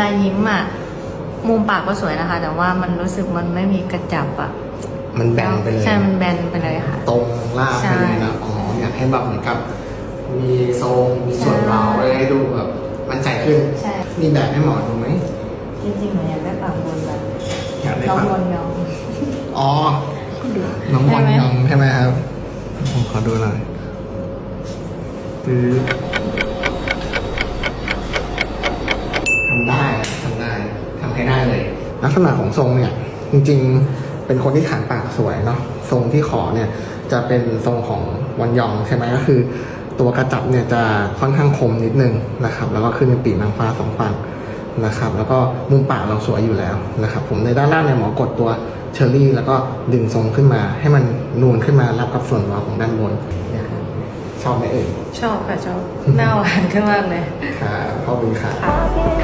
ลายิ้มอะ มุมปากก็สวยนะคะ แต่ว่ามันรู้สึกมันไม่มีกระจับอะ มันแบนไปเลย ใช่ มันแบนไปเลยค่ะ ตรงลาบไปเลยนะใช่อ๋ออยากให้แบบเหมือนกับ มีทรงมีส่วนใช่เว้าอะไรให้ดูแบบมั่นใจขึ้น ใช่ มีแบบให้หมอดูไหม จริงๆหนูอยากได้ปากบนแบบอยากได้น้องปะบนยองอ๋อ น้องบอลได้ไหมยองใช่ไหมครับ ผมขอดูหน่อยคือทำได้ทำได้ทำ ให้ได้เลย ลักษณะของทรงเนี่ยจริงๆเป็นคนที่ฐานปากสวยเนาะทรงที่ขอเนี่ยจะเป็นทรงของวันยองใช่ไหมก็คือ ตัวกระจับเนี่ยจะค่อนข้างคมนิดนึงนะครับ แล้วก็ขึ้นเป็นปีกนางฟ้าสองฝั่งนะครับ แล้วก็มุมปากเราสวยอยู่แล้วนะครับ ผมในด้านล่างเนี่ยหมอกดตัวเชอรี่ แล้วก็ดึงทรงขึ้นมา ให้มันนูนขึ้นมารับกับส่วนเว้าของด้านบนเนี่ยครับชอบไหมเอ่ยชอบค่ะชอบหน้าหวานขึ้นมากเลยค่ะขอบคุณค่ะค่ะ